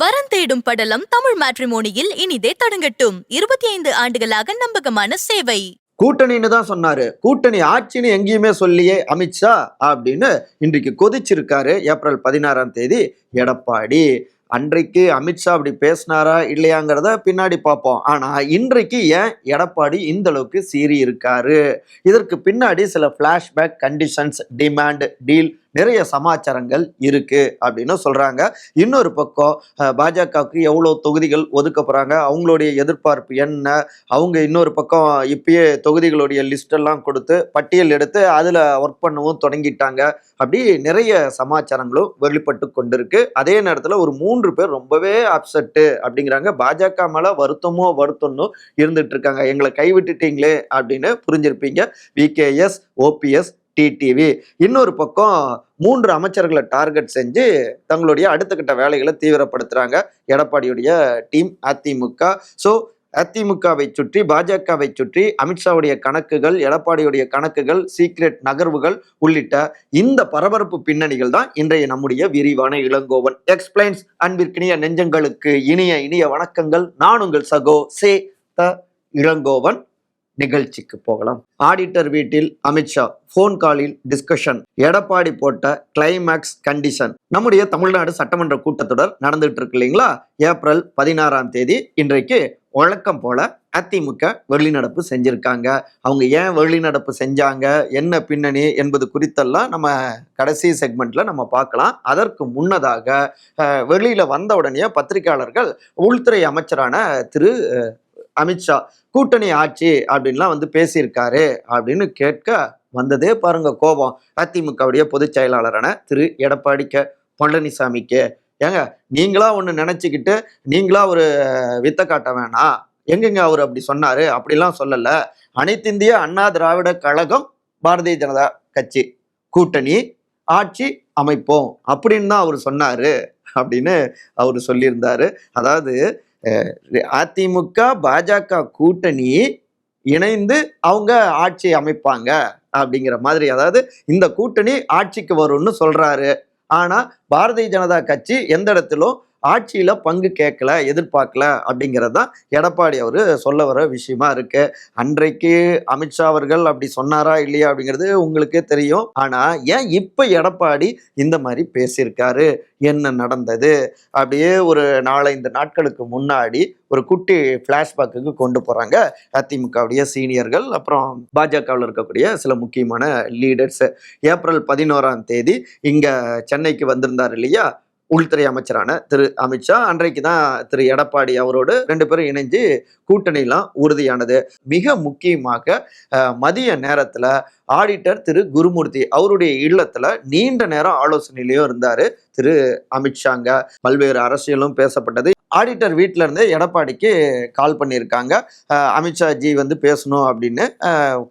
வரன் தேடும் படலம் தமிழ் மேட்ரிமோனியில் இனிதே தொடங்கட்டும். இருபத்தி ஐந்து ஆண்டுகளாக நம்பகமான சேவை. கூட்டணின்னு தான் சொன்னாரு. கூட்டணி ஆட்சின்னு எங்கேயுமே சொல்லியே அமித்ஷா அப்படின்னு இன்றைக்கு கொதிச்சிருக்காரு ஏப்ரல் பதினாறாம் தேதி எடப்பாடி. அன்றைக்கு அமித்ஷா அப்படி பேசினாரா இல்லையாங்கிறத பின்னாடி பார்ப்போம். ஆனா இன்றைக்கு ஏன் எடப்பாடி இந்த அளவுக்கு சீறி இருக்காரு? இதற்கு பின்னாடி சில ஃபிளாஷ்பேக் கண்டிஷன்ஸ் டிமாண்ட் டீல் நிறைய சமாச்சாரங்கள் இருக்கு அப்படின்னு சொல்றாங்க. இன்னொரு பக்கம் பாஜகவுக்கு எவ்வளோ தொகுதிகள் ஒதுக்க போறாங்க அவங்களுடைய எதிர்பார்ப்பு என்ன? அவங்க இன்னொரு பக்கம் இப்பயே தொகுதிகளுடைய லிஸ்ட் எல்லாம் கொடுத்து பட்டியல் எடுத்து அதுல ஒர்க் பண்ணவும் தொடங்கிட்டாங்க அப்படி நிறைய சமாச்சாரங்களும் வெளிப்பட்டு கொண்டிருக்கு. அதே நேரத்தில் ஒரு மூன்று பேர் ரொம்பவே அப்செட்டு அப்படிங்கிறாங்க. பாஜக மேலே வருத்தமோ வருத்தம்னு இருந்துட்டு இருக்காங்க. எங்களை கைவிட்டுட்டீங்களே அப்படின்னு புரிஞ்சிருப்பீங்க. விகேஎஸ் ஓபிஎஸ் டிடிவி இன்னொரு பக்கம் மூன்று அமைச்சர்களை டார்கெட் செஞ்சு தங்களுடைய அடுத்த கட்ட வேலைகளை தீவிரப்படுத்துறாங்க. எடப்பாடியுடைய டீம் அதிமுக. ஸோ அதிமுகவை சுற்றி பாஜகவை சுற்றி அமித்ஷாவுடைய கணக்குகள் எடப்பாடியுடைய கணக்குகள் சீக்ரெட் நகர்வுகள் உள்ளிட்ட இந்த பரபரப்பு பின்னணிகள் தான் இன்றைய நம்முடைய விரிவான இளங்கோவன். எக்ஸ்பிளைன்ஸ் அன்பிற்கினிய நெஞ்சங்களுக்கு இனிய இனிய வணக்கங்கள். நான் உங்கள் சகோ சே த இளங்கோவன். நிகழ்ச்சிக்கு போகலாம். ஆடிட்டர் வீட்டில் அமித்ஷா ஃபோன் காலில் டிஸ்கஷன் எடப்பாடி போட்ட கிளைமேக்ஸ் கண்டிஷன் நம்முடைய தமிழ்நாடு சட்டமன்ற கூட்டத்தொடர் நடந்துட்டு இருக்கு இல்லைங்களா? ஏப்ரல் பதினாறாம் தேதி இன்றைக்கு வழக்கம் போல அதிமுக வெளிநடப்பு செஞ்சிருக்காங்க. அவங்க ஏன் வெளிநடப்பு செஞ்சாங்க? என்ன பின்னணி என்பது குறித்தெல்லாம் நம்ம கடைசி செக்மெண்ட்ல நம்ம பார்க்கலாம். அதற்கு முன்னதாக வெளியில வந்த உடனே பத்திரிகையாளர்கள் உள்துறை அமைச்சரான திரு அமித்ஷா கூட்டணி ஆட்சி அப்படின்லாம் வந்து பேசியிருக்காரு அப்படின்னு கேட்க வந்ததே பாருங்க கோபம். அதிமுகவுடைய பொதுச் செயலாளரான திரு. எடப்பாடி கே. பழனிசாமிக்கு. ஏங்க நீங்களா ஒன்று நினச்சிக்கிட்டு நீங்களா ஒரு வித்த காட்ட வேணாம். எங்கெங்க அவர் அப்படி சொன்னாரு? அப்படிலாம் சொல்லலை. அனைத்திந்திய அண்ணா திராவிட கழகம் பாரதிய ஜனதா கட்சி கூட்டணி ஆட்சி அமைப்போம் அப்படின்னு தான் அவர் சொன்னாரு அப்படின்னு அவர் சொல்லியிருந்தாரு. அதாவது அதிமுக பாஜக கூட்டணி இணைந்து அவங்க ஆட்சி அமைப்பாங்க அப்படிங்கிற மாதிரி. அதாவது இந்த கூட்டணி ஆட்சிக்கு வரும்னு சொல்றாரு. ஆனா பாரதிய ஜனதா கட்சி எந்த இடத்திலும் ஆட்சியில் பங்கு கேட்கல எதிர்பார்க்கல அப்படிங்கிறது தான் எடப்பாடி அவர் சொல்ல வர விஷயமா இருக்கு. அன்றைக்கு அமித்ஷா அவர்கள் அப்படி சொன்னாரா இல்லையா அப்படிங்கிறது உங்களுக்கே தெரியும். ஆனால் ஏன் இப்போ எடப்பாடி இந்த மாதிரி பேசியிருக்காரு? என்ன நடந்தது? அப்படியே ஒரு நாலஞ்சு நாட்களுக்கு முன்னாடி ஒரு குட்டி ஃப்ளாஷ்பேக்குக்கு கொண்டு போகிறாங்க அதிமுகவுடைய சீனியர்கள். அப்புறம் பாஜகவில் இருக்கக்கூடிய சில முக்கியமான லீடர்ஸ் ஏப்ரல் பதினோராம் தேதி இங்கே சென்னைக்கு வந்திருந்தார் இல்லையா? உள்துறை அமைச்சரான திரு அமித்ஷா அன்றைக்கு தான் திரு எடப்பாடி அவரோடு ரெண்டு பேரும் இணைஞ்சு கூட்டணிலாம் உறுதியானது. மிக முக்கியமாக மதிய நேரத்தில் ஆடிட்டர் திரு குருமூர்த்தி அவருடைய இல்லத்தில் நீண்ட நேரம் ஆலோசனையிலையும் இருந்தார் திரு அமித்ஷாங்க பல்வேறு அரசியலும் பேசப்பட்டது. ஆடிட்டர் வீட்டில இருந்து எடப்பாடிக்கு கால் பண்ணியிருக்காங்க. அமித்ஷா ஜி வந்து பேசணும் அப்படின்னு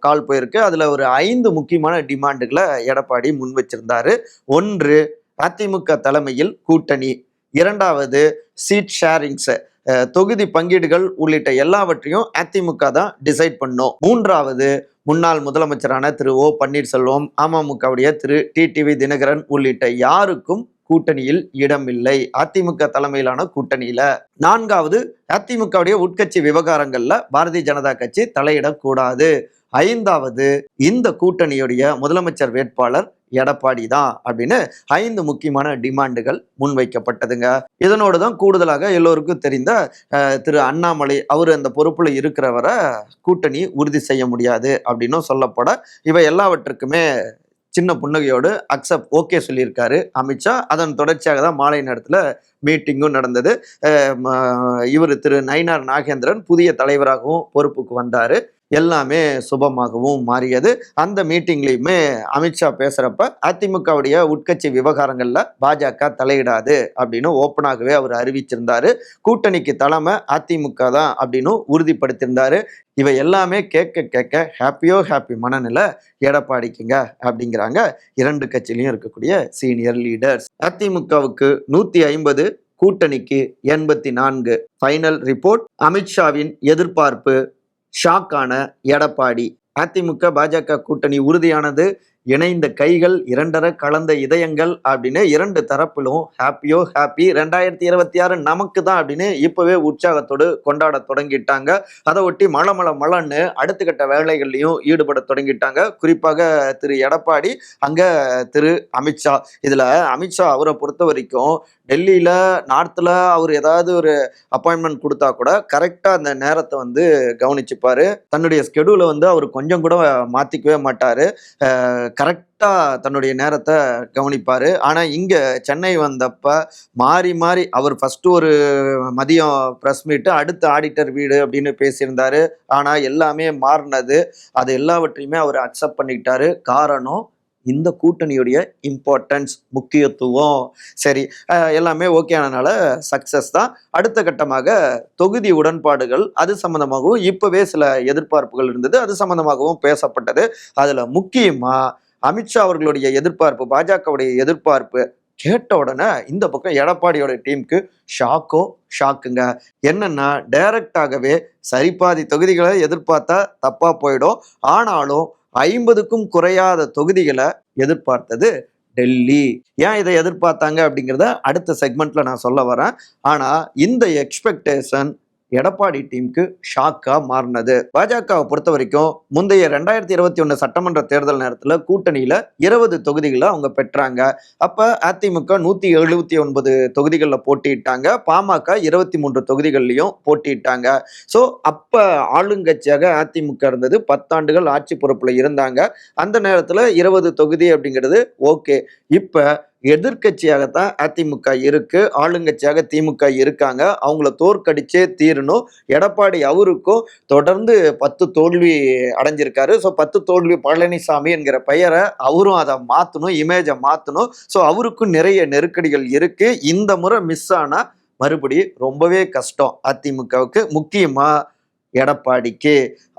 கால் போயிருக்கு. அதில் ஒரு ஐந்து முக்கியமான டிமாண்டுகளை எடப்பாடி முன் வச்சிருந்தாரு. ஒன்று அதிமுக தலைமையில் கூட்டணி. இரண்டாவது சீட் ஷேரிங்ஸு தொகுதி பங்கீடுகள் உள்ளிட்ட எல்லாவற்றையும் அதிமுக தான் டிசைட் பண்ணும். மூன்றாவது முன்னாள் முதலமைச்சரான திரு ஓ பன்னீர்செல்வம் அமமுகவுடைய திரு டிடிவி தினகரன் உள்ளிட்ட யாருக்கும் கூட்டணியில் இடமில்லை. அதிமுக தலைமையிலான கூட்டணியில. நான்காவது அதிமுகவுடைய உட்கட்சி விவகாரங்கள்ல பாரதிய ஜனதா கட்சி தலையிடக்கூடாது. ஐந்தாவது இந்த கூட்டணியுடைய முதலமைச்சர் வேட்பாளர் எடப்பாடி தான் அப்படின்னு ஐந்து முக்கியமான டிமாண்டுகள் முன்வைக்கப்பட்டதுங்க. இதனோடு தான் கூடுதலாக எல்லோருக்கும் தெரிந்த திரு அண்ணாமலை அவர் அந்த பொறுப்பில் இருக்கிறவரை கூட்டணி உறுதி செய்ய முடியாது அப்படின்னும் சொல்லப்பட இவை எல்லாவற்றுக்குமே சின்ன புன்னகையோடு அக்செப்ட் ஓகே சொல்லியிருக்காரு. அமித்ஷா அதன் தொடர்ச்சியாக தான் மாலை நேரத்தில் மீட்டிங்கும் நடந்தது. இவர் திரு நயினார் நாகேந்திரன் புதிய தலைவராகவும் பொறுப்புக்கு வந்தார். எல்லாமே சுபமாகவும் மாறியது. அந்த மீட்டிங்லேயுமே அமித்ஷா பேசுகிறப்ப அதிமுகவுடைய உட்கட்சி விவகாரங்களில் பாஜக தலையிடாது அப்படின்னு ஓப்பனாகவே அவர் அறிவிச்சிருந்தாரு. கூட்டணிக்கு தலைமை அதிமுக தான் அப்படின்னு உறுதிப்படுத்தியிருந்தாரு இவை எல்லாமே கேட்க கேட்க ஹாப்பியோ ஹாப்பி மனநிலை எடப்பாடிக்குங்க அப்படிங்கிறாங்க. இரண்டு கட்சியிலையும் இருக்கக்கூடிய சீனியர் லீடர்ஸ் அதிமுகவுக்கு நூற்றி ஐம்பது கூட்டணிக்கு எண்பத்தி நான்கு. ஃபைனல் ரிப்போர்ட் அமித்ஷாவின் எதிர்பார்ப்பு ஷாக்கான எடப்பாடி. அதிமுக பாஜக கூட்டணி உறுதியானது. இணைந்த கைகள் இரண்டர கலந்த இதயங்கள் அப்படின்னு இரண்டு தரப்பிலும் ஹாப்பியோ ஹாப்பி ரெண்டாயிரத்தி இருபத்தி ஆறு நமக்கு தான் அப்படின்னு இப்பவே உற்சாகத்தோடு கொண்டாட தொடங்கிட்டாங்க. அதை ஒட்டி மழை மழை மழைன்னு அடுத்த கட்ட வேலைகள்லையும் ஈடுபட தொடங்கிட்டாங்க. குறிப்பாக திரு எடப்பாடி அங்க திரு அமித்ஷா. இதுல அமித்ஷா அவரை பொறுத்த வரைக்கும் டெல்லியில் நார்த்தில் அவர் ஏதாவது ஒரு அப்பாயின்மெண்ட் கொடுத்தா கூட கரெக்டாக அந்த நேரத்தை வந்து கவனிச்சுப்பார். தன்னுடைய ஸ்கெடியூலை வந்து அவர் கொஞ்சம் கூட மாற்றிக்கவே மாட்டார். கரெக்டாக தன்னுடைய நேரத்தை கவனிப்பார். ஆனால் இங்கே சென்னை வந்தப்போ மாறி மாறி அவர் ஃபஸ்ட்டு ஒரு மதியம் ப்ரெஸ் மீட்டு அடுத்த ஆடிட்டர் வீடு அப்படின்னு பேசியிருந்தார். ஆனால் எல்லாமே மாறினது. அது எல்லாவற்றையுமே அவர் அக்செப்ட் பண்ணிக்கிட்டாரு. காரணம் இந்த கூட்டணியுடைய இம்பார்ட்டன்ஸ் முக்கியத்துவம் சரி எல்லாமே ஓகே ஆனனால சக்சஸ் தான். அடுத்த கட்டமாக தொகுதி உடன்பாடுகள் அது சம்மந்தமாகவும் இப்போவே சில எதிர்பார்ப்புகள் இருந்தது அது சம்மந்தமாகவும் பேசப்பட்டது. அதில் முக்கியமாக அமித்ஷா அவர்களுடைய எதிர்பார்ப்பு பாஜகவுடைய எதிர்பார்ப்பு கேட்ட உடனே இந்த பக்கம் எடப்பாடியோட டீமுக்கு ஷாக்கோ ஷாக்குங்க என்னன்னா டைரக்டாகவே சரிபாதி தொகுதிகளை எதிர்பார்த்தா தப்பாக போயிடும். ஆனாலும் ஐம்பதுக்கும் குறையாத தொகுதிகளை எதிர்பார்த்தது டெல்லி. ஏன் இதை எதிர்பார்த்தாங்க அப்படிங்கிறத அடுத்த செக்மெண்ட்ல நான் சொல்ல வரேன். ஆனா இந்த எக்ஸ்பெக்டேஷன் எடப்பாடி டீமுக்கு ஷாக்கா மாறினது. பாஜகவை பொறுத்த வரைக்கும் முந்தைய ரெண்டாயிரத்தி இருபத்தி ஒன்று சட்டமன்ற தேர்தல் நேரத்தில் கூட்டணியில இருபது தொகுதிகளை அவங்க பெற்றாங்க. அப்ப அதிமுக நூத்தி எழுபத்தி ஒன்பது தொகுதிகளில் போட்டியிட்டாங்க. பாமக இருபத்தி மூன்று தொகுதிகள்லையும் போட்டியிட்டாங்க. ஸோ அப்ப ஆளுங்கட்சியாக அதிமுக இருந்தது. பத்தாண்டுகள் ஆட்சி பொறுப்புல இருந்தாங்க. அந்த நேரத்தில் இருபது தொகுதி அப்படிங்கிறது ஓகே இப்போ எதிர்கட்சியாகத்தான் அதிமுக இருக்கு ஆளுங்கட்சியாக திமுக இருக்காங்க. அவங்கள தோற்கடிச்சே தீரணும். எடப்பாடி அவருக்கும் தொடர்ந்து பத்து தோல்வி அடைஞ்சிருக்காரு. ஸோ பத்து தோல்வி பழனிசாமி என்கிற பெயரை அவரும் அதை மாற்றணும் இமேஜை மாற்றணும் ஸோ அவருக்கும் நிறைய நெருக்கடிகள் இருக்கு. இந்த முறை மிஸ் ஆனால் மறுபடி ரொம்பவே கஷ்டம் அதிமுகவுக்கு முக்கியமாக எடப்பாடிக்கு.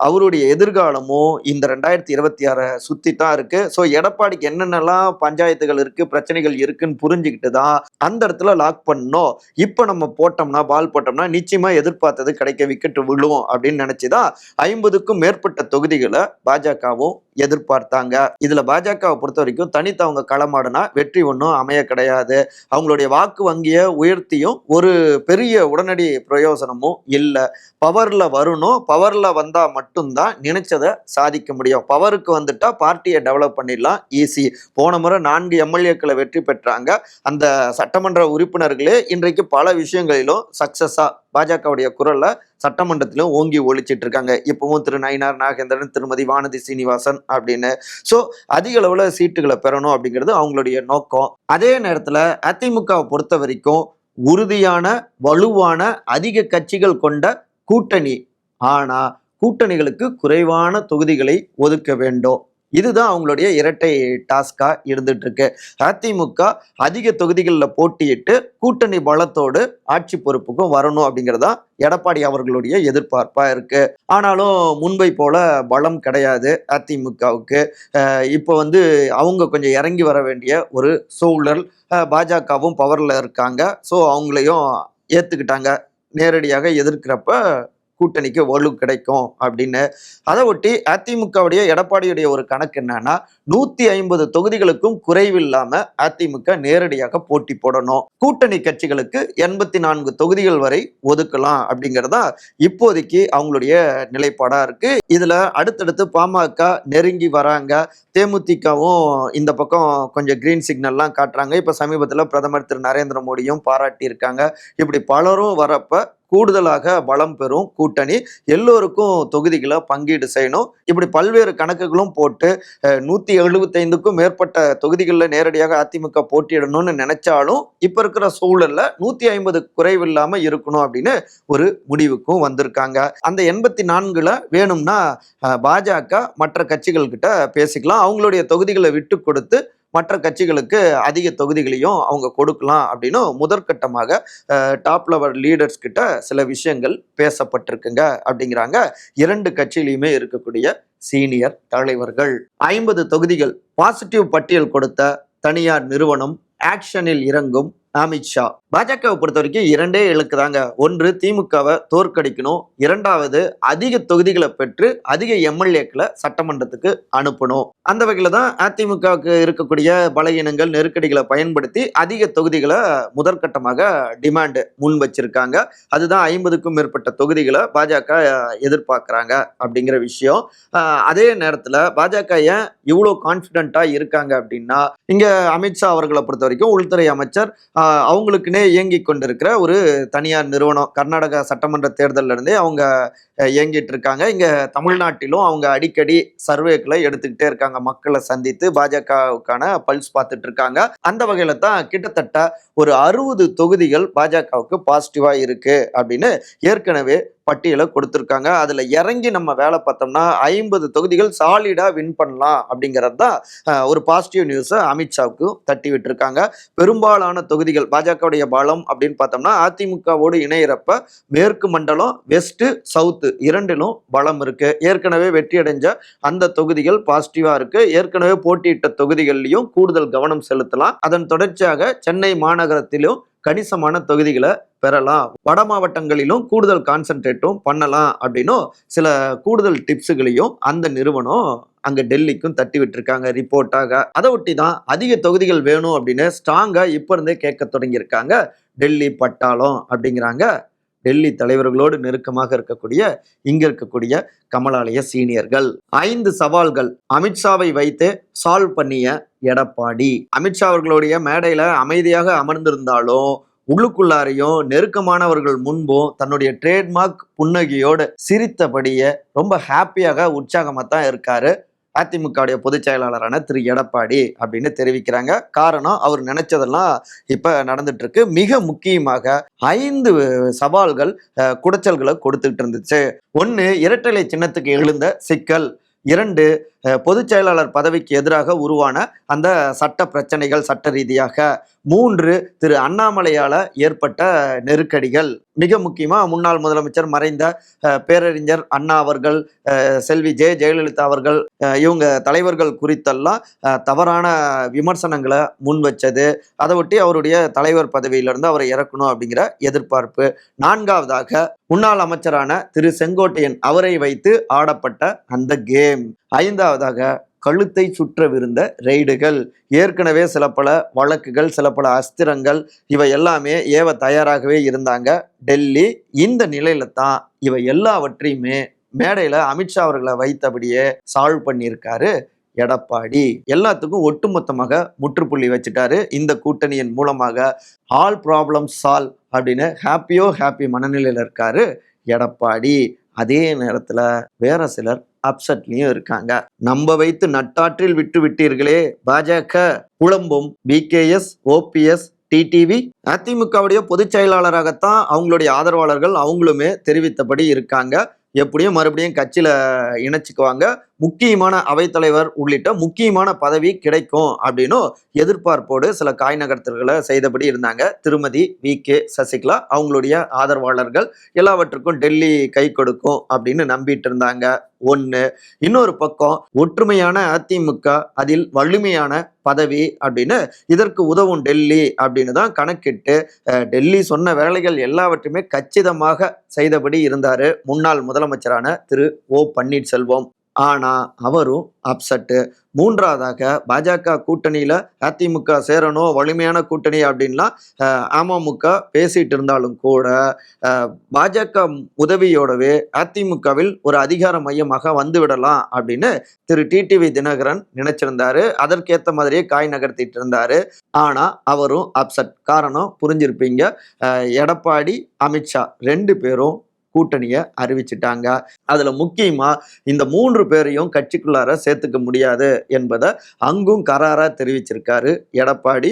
அவருடைய எதிர்காலமும் இந்த ரெண்டாயிரத்தி இருபத்தி ஆறை சுத்தி தான் இருக்கு. ஸோ எடப்பாடிக்கு என்னென்னலாம் பஞ்சாயத்துகள் இருக்கு பிரச்சனைகள் இருக்குன்னு புரிஞ்சுக்கிட்டு தான் அந்த இடத்துல லாக் பண்ணோம். இப்போ நம்ம போட்டோம்னா பால் போட்டோம்னா நிச்சயமா எதிர்பார்த்தது கிடைக்க விக்கெட் விழுவோம் அப்படின்னு நினைச்சுதான் ஐம்பதுக்கும் மேற்பட்ட தொகுதிகளை பாஜகவும் எதிர்பார்த்தாங்க. இதுல பாஜகவை பொறுத்த வரைக்கும் தனித்து அவங்க களமாடினா வெற்றி ஒன்றும் அமைய கிடையாது. அவங்களுடைய வாக்கு வங்கியை உயர்த்தியும் ஒரு பெரிய உடனடி பிரயோசனமும் இல்லை. பவர்ல வரணும். பவர்ல வந்தா மட்டும்தான் நினைச்சதை சாதிக்க முடியும். பவருக்கு வந்துட்டா பார்ட்டியை டெவலப் பண்ணிடலாம். ஈஸி போன முறை நான்கு எம்எல்ஏக்களை வெற்றி பெற்றாங்க. அந்த சட்டமன்ற உறுப்பினர்களே இன்றைக்கு பல விஷயங்களிலும் சக்சஸா பாஜகவுடைய குரல்ல சட்டமன்றத்திலும் ஓங்கி ஒழிச்சிட்டு இருக்காங்க. இப்பவும் திரு நயினார் நாகேந்திரன் திருமதி வானதி சீனிவாசன் அப்படின்னு. ஸோ அதிக அளவுல சீட்டுகளை பெறணும் அப்படிங்கிறது அவங்களுடைய நோக்கம். அதே நேரத்துல அதிமுகவை பொறுத்த வரைக்கும் உறுதியான வலுவான அதிக கட்சிகள் கொண்ட கூட்டணி. ஆனா கூட்டணிகளுக்கு குறைவான தொகுதிகளை ஒதுக்க வேண்டும். இதுதான் அவங்களுடைய இரட்டை டாஸ்காக இருந்துட்டு இருக்கு அதிமுக அதிக தொகுதிகளில் போட்டியிட்டு கூட்டணி பலத்தோடு ஆட்சி பொறுப்புக்கும் வரணும் அப்படிங்கிறதா எடப்பாடி அவர்களுடைய எதிர்பார்ப்பா இருக்கு. ஆனாலும் முன்பை போல பலம் கிடையாது அதிமுகவுக்கு. இப்போ வந்து அவங்க கொஞ்சம் இறங்கி வர வேண்டிய ஒரு சூழல் பாஜகவும் பவர்ல இருக்காங்க. ஸோ அவங்களையும் ஏற்றுக்கிட்டாங்க நேரடியாக எதிர்க்கிறப்ப கூட்டணிக்கு வலு கிடைக்கும் அப்படின்னு. அதை ஒட்டி அதிமுகவுடைய எடப்பாடியுடைய ஒரு கணக்கு என்னன்னா நூத்தி ஐம்பது தொகுதிகளுக்கும் குறைவில்லாம அதிமுக நேரடியாக போட்டி போடணும். கூட்டணி கட்சிகளுக்கு எண்பத்தி நான்கு தொகுதிகள் வரை ஒதுக்கலாம் அப்படிங்கிறதா இப்போதைக்கு அவங்களுடைய நிலைப்பாடா இருக்கு. இதுல அடுத்தடுத்து பாமக நெருங்கி வராங்க. தேமுதிகவும் இந்த பக்கம் கொஞ்சம் கிரீன் சிக்னல்லாம் காட்டுறாங்க. இப்ப சமீபத்தில் பிரதமர் திரு நரேந்திர மோடியும் பாராட்டி இருக்காங்க இப்படி பலரும் வரப்ப கூடுதலாக பலம் பெறும் கூட்டணி. எல்லோருக்கும் தொகுதிகளை பங்கீடு செய்யணும். இப்படி பல்வேறு கணக்குகளும் போட்டு நூத்தி எழுபத்தைந்துக்கும் மேற்பட்ட தொகுதிகளில் நேரடியாக அதிமுக போட்டியிடணும்னு நினைச்சாலும் இப்ப இருக்கிற சூழல்ல நூத்தி ஐம்பது குறைவில்லாம இருக்கணும் அப்படின்னு ஒரு முடிவுக்கும் வந்திருக்காங்க. அந்த எண்பத்தி நான்குல வேணும்னா பாஜக மற்ற கட்சிகள் கிட்ட பேசிக்கலாம். அவங்களுடைய தொகுதிகளை விட்டு கொடுத்து மற்ற கட்சிகளுக்கு அதிக தொகுதிகளையும் அவங்க கொடுக்கலாம் அப்படின்னு முதற்கட்டமாக டாப் லெவல் லீடர்ஸ் கிட்ட சில விஷயங்கள் பேசப்பட்டிருக்குங்க அப்படிங்கிறாங்க. இரண்டு கட்சியிலையுமே இருக்கக்கூடிய சீனியர் தலைவர்கள். ஐம்பது தொகுதிகள் பாசிட்டிவ் பட்டியல் கொடுத்த தனியார் நிறுவனம் ஆக்ஷனில் இறங்கும் அமித்ஷா. பாஜகவை பொறுத்த வரைக்கும் இரண்டே இலக்கு தாங்க ஒன்று திமுகவை தோற்கடிக்கணும். இரண்டாவது அதிக தொகுதிகளை பெற்று அதிக எம்எல்ஏக்களை சட்டமன்றத்துக்கு அனுப்பணும். அந்த வகையில தான் அதிமுகவுக்கு இருக்கக்கூடிய பலகீனங்கள் நெருக்கடிகளை பயன்படுத்தி அதிக தொகுதிகளை முதற்கட்டமாக டிமாண்டு முன் வச்சிருக்காங்க. அதுதான் ஐம்பதுக்கும் மேற்பட்ட தொகுதிகளை பாஜக எதிர்பார்க்குறாங்க அப்படிங்கிற விஷயம். அதே நேரத்தில் பாஜக ஏன் இவ்வளோ கான்ஃபிடென்ட்டா இருக்காங்க அப்படின்னா இங்கே அமித்ஷா அவர்களை பொறுத்த வரைக்கும் உள்துறை அமைச்சர் அவங்களுக்குன்னே இருந்தே இயங்கிக் கொண்டிருக்கிற ஒரு தனியார் நிறுவனம் கர்நாடகா சட்டமன்ற தேர்தல்ல இருந்தே அவங்க இயங்கிட்டு இருக்காங்க. இங்கே தமிழ்நாட்டிலும் அவங்க அடிக்கடி சர்வேக்களை எடுத்துக்கிட்டே இருக்காங்க. மக்களை சந்தித்து பாஜகவுக்கான பல்ஸ் பார்த்துட்டு இருக்காங்க. அந்த வகையில தான் கிட்டத்தட்ட ஒரு அறுபது தொகுதிகள் பாஜகவுக்கு பாசிட்டிவாக இருக்கு அப்படின்னு ஏற்கனவே பட்டியலை கொடுத்துருக்காங்க. அதில் இறங்கி நம்ம வேலை பார்த்தோம்னா ஐம்பது தொகுதிகள் சாலிடாக வின் பண்ணலாம் அப்படிங்கிறது தான் ஒரு பாசிட்டிவ் நியூஸை அமித்ஷாவுக்கு தட்டி விட்டுருக்காங்க பெரும்பாலான தொகுதிகள் பாஜகவுடைய பலம் அப்படின்னு பார்த்தோம்னா அதிமுகவோடு இணையிறப்ப மேற்கு மண்டலம் வெஸ்ட்டு சவுத்து இரண்டிலும் பலம் இருக்குது ஏற்கனவே வெற்றி அடைஞ்ச அந்த தொகுதிகள் பாசிட்டிவாக இருக்குது ஏற்கனவே போட்டியிட்ட தொகுதிகள்லையும் கூடுதல் கவனம் செலுத்தலாம். அதன் தொடர்ச்சியாக சென்னை மாநகரத்திலும் கணிசமான தொகுதிகளை பெறலாம். வட மாவட்டங்களிலும் கூடுதல் கான்சென்ட்ரேட்டும் பண்ணலாம் அப்படின்னும் சில கூடுதல் டிப்ஸுகளையும் அந்த நிறுவனம் அங்க டெல்லிக்கும் தட்டி விட்டுருக்காங்க ரிப்போர்ட்டாக அதை ஒட்டி தான் அதிக தொகுதிகள் வேணும் அப்படின்னு ஸ்ட்ராங்காக இப்போ இருந்தே கேட்க தொடங்கியிருக்காங்க. டெல்லி பட்டாளம் அப்படிங்கிறாங்க. டெல்லி தலைவர்களோடு நெருக்கமாக இருக்கக்கூடிய இங்க இருக்கக்கூடிய கமலாலய சீனியர்கள். ஐந்து சவால்கள். அமித்ஷாவை வைத்து சால்வ் பண்ணிய எடப்பாடி. அமித்ஷா அவர்களுடைய மேடையில அமைதியாக அமர்ந்திருந்தாலும் உள்ளுக்குள்ளாரையும் நெருக்கமானவர்கள் முன்பும் தன்னுடைய ட்ரேட்மார்க் புன்னகையோடு சிரித்தபடியே ரொம்ப ஹாப்பியாக உற்சாகமாக தான் இருக்காரு. அதிமுகவுடைய பொதுச் செயலாளரான திரு எடப்பாடி அப்படின்னு தெரிவிக்கிறாங்க. காரணம் அவர் நினைச்சதெல்லாம் இப்ப நடந்துட்டு இருக்கு மிக முக்கியமாக ஐந்து சவால்கள் குடைச்சல்களை கொடுத்துட்டு இருந்துச்சு. ஒன்னு இரட்டலை சின்னத்துக்கு எழுந்த சிக்கல். இரண்டு பொதுச் செயலாளர் பதவிக்கு எதிராக உருவான அந்த சட்ட பிரச்சனைகள் சட்ட ரீதியாக மூன்று திரு அண்ணாமலையால ஏற்பட்ட நெருக்கடிகள். மிக முக்கியமா முன்னாள் முதலமைச்சர் மறைந்த பேரறிஞர் அண்ணா அவர்கள் செல்வி ஜெய ஜெயலலிதா அவர்கள் இவங்க தலைவர்கள் குறித்தெல்லாம் தவறான விமர்சனங்களை முன் வச்சது. அதை ஒட்டி அவருடைய தலைவர் பதவியிலிருந்து அவரை இறக்கணும் அப்படிங்கிற எதிர்பார்ப்பு. நான்காவதாக முன்னாள் அமைச்சரான திரு செங்கோட்டையன் அவரை வைத்து ஆடப்பட்ட அந்த கேம். ஐந்தாவதாக கழுத்தை சுற்றவிருந்த ரெய்டுகள். ஏற்கனவே சில பல வழக்குகள் சில பல அஸ்திரங்கள் இவை எல்லாமே ஏவ தயாராகவே இருந்தாங்க. டெல்லி இந்த நிலையில தான் இவை எல்லாவற்றையுமே மேடையில் அமித்ஷா அவர்களை வைத்தபடியே சால்வ் பண்ணியிருக்காரு எடப்பாடி. எல்லாத்துக்கும் ஒட்டுமொத்தமாக முற்றுப்புள்ளி வச்சுட்டாரு. இந்த கூட்டணியின் மூலமாக ஆல் ப்ராப்ளம் சால்வ் அப்படின்னு ஹாப்பியோ ஹாப்பி மனநிலையில் இருக்காரு எடப்பாடி. அதே நேரத்துல வேற சிலர் அப்செட்லயும் இருக்காங்க. நம்ப வைத்து நட்டாற்றில் விட்டு விட்டீர்களே பாஜக புலம்பும் பிகேஎஸ் ஓபிஎஸ் டிடிவி அதிமுகவுடைய பொதுச் செயலாளராகத்தான் அவங்களுடைய ஆதரவாளர்கள் அவங்களுமே தெரிவித்தபடி இருக்காங்க. எப்படியும் மறுபடியும் கட்சியில இணைச்சுக்குவாங்க. முக்கியமான அவைத்தலைவர் உள்ளிட்ட முக்கியமான பதவி கிடைக்கும் அப்படின்னும் எதிர்பார்ப்போடு சில காய் நகர்த்தல்களை செய்தபடி இருந்தாங்க. திருமதி வி. கே. சசிகலா அவங்களுடைய ஆதரவாளர்கள் எல்லாவற்றுக்கும் டெல்லி கை கொடுக்கும் அப்படின்னு நம்பிட்டு இருந்தாங்க. ஒன்று இன்னொரு பக்கம் ஒற்றுமையான அதிமுக அதில் வலிமையான பதவி அப்படின்னு இதற்கு உதவும் டெல்லி அப்படின்னு தான் கணக்கிட்டு டெல்லி சொன்ன வேலைகள் எல்லாவற்றையுமே கச்சிதமாக செய்தபடி இருந்தார் முன்னாள் முதலமைச்சரான திரு ஓ பன்னீர்செல்வம். ஆனா அவரும் அப்செட்டு மூன்றாவதாக பாஜக கூட்டணியில அதிமுக சேரணும் வலிமையான கூட்டணி அப்படின்லாம் அமமுக பேசிட்டு இருந்தாலும் கூட பாஜக உதவியோடவே அதிமுகவில் ஒரு அதிகார மையமாக வந்து விடலாம் அப்படின்னு திரு. டிடிவி தினகரன் நினைச்சிருந்தாரு. அதற்கேத்த மாதிரியே காய் நகர்த்திட்டு இருந்தாரு. ஆனா அவரும் அப்செட் காரணம் புரிஞ்சிருப்பீங்க. எடப்பாடி அமித்ஷா ரெண்டு பேரும் கூட்டணியை அறிவிச்சிட்டாங்க. அதில் முக்கியமாக இந்த மூன்று பேரையும் கட்சிக்குள்ளார சேர்த்துக்க முடியாது என்பதை அங்கும் கராராக தெரிவிச்சிருக்காரு எடப்பாடி.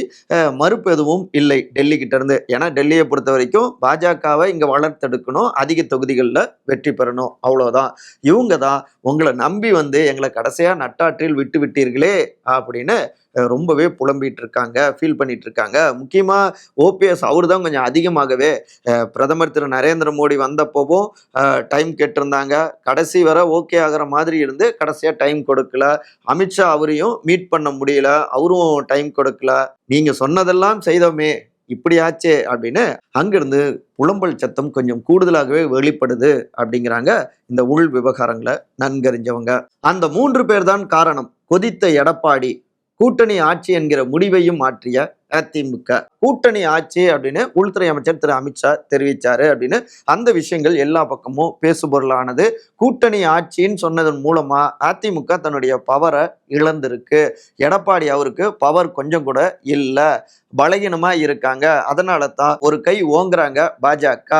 மறுப்பு எதுவும் இல்லை டெல்லி இருந்து. ஏன்னா டெல்லியை பொறுத்த வரைக்கும் பாஜகவை இங்கே வளர்த்தெடுக்கணும். அதிக தொகுதிகளில் வெற்றி பெறணும். அவ்வளோதான் இவங்க தான் உங்களை நம்பி வந்து எங்களை கடைசியாக நட்டாற்றில் விட்டு விட்டீர்களே அப்படின்னு ரொம்பவே புலம்பிட்டு இருக்காங்க ஃபீல் பண்ணிட்டு இருக்காங்க முக்கியமாக ஓபிஎஸ் அவர் தான் கொஞ்சம் அதிகமாகவே பிரதமர் திரு நரேந்திர மோடி வந்தப்போவும் டைம் கேட்டிருந்தாங்க. கடைசி வரை ஓகே ஆகிற மாதிரி இருந்து கடைசியாக டைம் கொடுக்கல. அமித்ஷா அவரையும் மீட் பண்ண முடியல. அவரும் டைம் கொடுக்கல. நீங்கள் சொன்னதெல்லாம் செய்தோமே இப்படி ஆச்சே அப்படின்னு அங்கிருந்து புலம்பல் சத்தம் கொஞ்சம் கூடுதலாகவே வெளிப்படுது அப்படிங்கிறாங்க இந்த உள் விவகாரங்களை நன்கறிஞ்சவங்க. அந்த மூன்று பேர் தான் காரணம். கொதித்த எடப்பாடி கூட்டணி ஆட்சி என்கிற முடிவையும் மாற்றிய அதிமுக. கூட்டணி ஆட்சி அப்படின்னு உள்துறை அமைச்சர் திரு அமித்ஷா தெரிவித்தார் அப்படின்னு அந்த விஷயங்கள் எல்லா பக்கமும் பேசுபொருளானது. கூட்டணி ஆட்சின்னு சொன்னதன் மூலமா அதிமுக தன்னுடைய பவரை இழந்திருக்கு. எடப்பாடி அவருக்கு பவர் கொஞ்சம் கூட இல்லை. பலகீனமா இருக்காங்க. அதனால தான் ஒரு கை ஓங்குறாங்க பாஜக.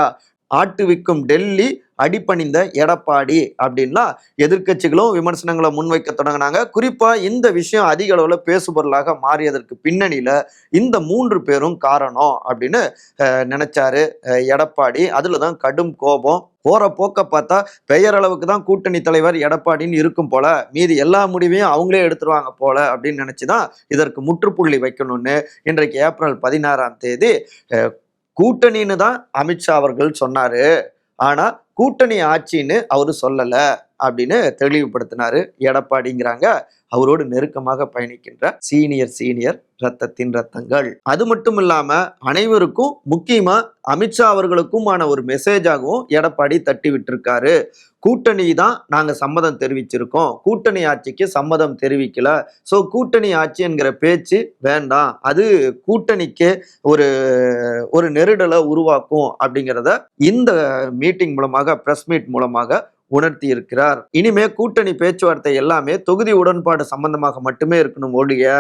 ஆட்டுவிக்கும் டெல்லி அடிபணிந்த எடப்பாடி அப்படின்லாம் எதிர்க்கட்சிகளும் விமர்சனங்களை முன்வைக்க தொடங்கினாங்க. குறிப்பாக இந்த விஷயம் அதிக அளவில் பேசுபொருளாக மாறியதற்கு பின்னணியில் இந்த மூன்று பேரும் காரணம் அப்படின்னு நினச்சாரு நினைச்சாரு எடப்பாடி. அதில் தான் கடும் கோபம். போற போக்க பார்த்தா பெயரளவுக்கு தான் கூட்டணி தலைவர் எடப்பாடின்னு இருக்கும் போல மீதி எல்லா முடிவையும் அவங்களே எடுத்துருவாங்க போல அப்படின்னு நினச்சி தான் இதற்கு முற்றுப்புள்ளி வைக்கணும்னு இன்றைக்கு ஏப்ரல் பதினாறாம் தேதி கூட்டணின்னு தான் அமித்ஷா அவர்கள் சொன்னாரு. ஆனா கூட்டணி ஆட்சின்னு அவரு சொல்லலை அப்படின்னு தெளிவுபடுத்தினாரு எடப்பாடிங்கிறாங்க. அவரோடு நெருக்கமாக பயணிக்கின்ற சீனியர் சீனியர் ரத்தத்தின் ரத்தங்கள் அது மட்டும் இல்லாம அனைவருக்கும் முக்கியமா அமித்ஷா அவர்களுக்குமான ஒரு மெசேஜாகவும் எடப்பாடி தட்டி விட்டுருக்காரு கூட்டணி தான் நாங்க சம்மதம் தெரிவிச்சிருக்கோம். கூட்டணி ஆட்சிக்கு சம்மதம் தெரிவிக்கல. ஸோ கூட்டணி ஆட்சி என்கிற பேச்சு வேண்டாம். அது கூட்டணிக்கு ஒரு ஒரு நெருடலை உருவாக்கும் அப்படிங்கிறத இந்த மீட்டிங் மூலமாக பிரஸ் மீட் மூலமாக உணர்த்தி இருக்கிறார் இனிமே கூட்டணி பேச்சுவார்த்தை எல்லாமே தொகுதி உடன்பாடு சம்பந்தமாக மட்டுமே இருக்கணும் ஒழிய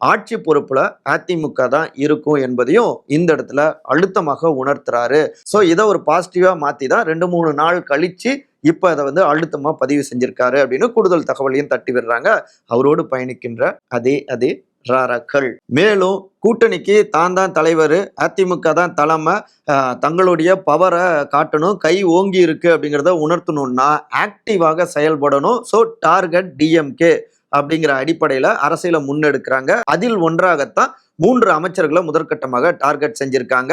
ஆட்சி பொறுப்புல அதிமுக தான் இருக்கும் என்பதையும் இந்த இடத்துல அழுத்தமாக உணர்த்துறாரு. ஸோ இதை ஒரு பாசிட்டிவா மாத்தி தான் ரெண்டு மூணு நாள் கழிச்சு இப்ப அதை வந்து அழுத்தமா பதிவு செஞ்சிருக்காரு அப்படின்னு கூடுதல் தகவலையும் தட்டி விடுறாங்க. அவரோடு பயணிக்கின்ற அதே அதே ராராக்கள் மேலும் கூட்டணிக்கு தான் தான் தலைவர் அதிமுக தான் தலைமை தங்களுடைய பவரை காட்டணும் கை ஓங்கி இருக்கு அப்படிங்கிறத உணர்த்தணும்னா ஆக்டிவாக செயல்படணும். ஸோ டார்கெட் டிஎம்கே அப்படிங்கிற அடிப்படையில் அரசியலை முன்னெடுக்கிறாங்க. அதில் ஒன்றாகத்தான் மூன்று அமைச்சர்களை முதற்கட்டமாக டார்கெட் செஞ்சிருக்காங்க.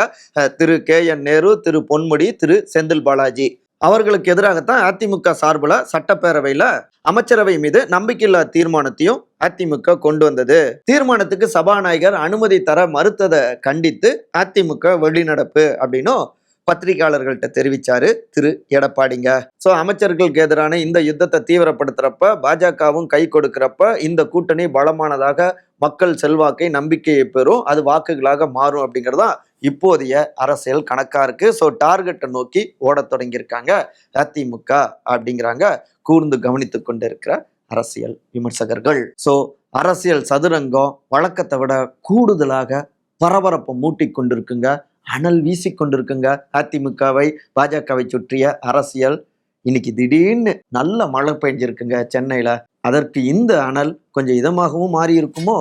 திரு கே என் நேரு திரு பொன்முடி திரு செந்தில் பாலாஜி. அவர்களுக்கு எதிராகத்தான் அதிமுக சார்பில் சட்டப்பேரவையில் அமைச்சரவை மீது நம்பிக்கையில்லா தீர்மானத்தையும் அதிமுக கொண்டு வந்தது. தீர்மானத்துக்கு சபாநாயகர் அனுமதி தர மறுத்ததை கண்டித்து அதிமுக வெளிநடப்பு அப்படின்னும் பத்திரிகையாளர்கள்ட்ட தெரிவிச்சாரு திரு எடப்பாடிங்க. ஸோ அமைச்சர்களுக்கு எதிரான இந்த யுத்தத்தை தீவிரப்படுத்துறப்ப பாஜகவும் கை கொடுக்கிறப்ப இந்த கூட்டணி பலமானதாக மக்கள் செல்வாக்கை நம்பிக்கையை பெறும். அது வாக்குகளாக மாறும் அப்படிங்கிறதா இப்போதைய அரசியல் கணக்கா இருக்கு. ஸோ டார்கெட்டை நோக்கி ஓடத் தொடங்கியிருக்காங்க அதிமுக அப்படிங்கிறாங்க. கூர்ந்து கவனித்து கொண்டிருக்கிற அரசியல் விமர்சகர்கள். ஸோ அரசியல் சதுரங்கம் வழக்கத்தை விட கூடுதலாக பரபரப்பை மூட்டி கொண்டிருக்குங்க. அனல் வீசிக்கொண்டிருக்குங்க. அதிமுகவை பாஜகவை சுற்றிய அரசியல். இன்னைக்கு திடீர்னு நல்ல மழை பெஞ்சிருக்குங்க சென்னையில. அதற்கு இந்த அனல் கொஞ்சம் இதமாகவும் மாறி இருக்குமோ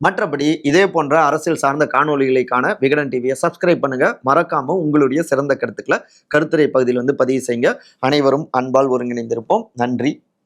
மற்றபடி இதே போன்ற அரசியல் சார்ந்த காணொலிகளை காண விகடன் டிவியை சப்ஸ்கிரைப் பண்ணுங்க. மறக்காம உங்களுடைய சிறந்த கருத்துக்களை கருத்துரை பகுதியில் வந்து பதிவு செய்யுங்க. அனைவரும் அன்பால் ஒருங்கிணைந்திருப்போம். நன்றி.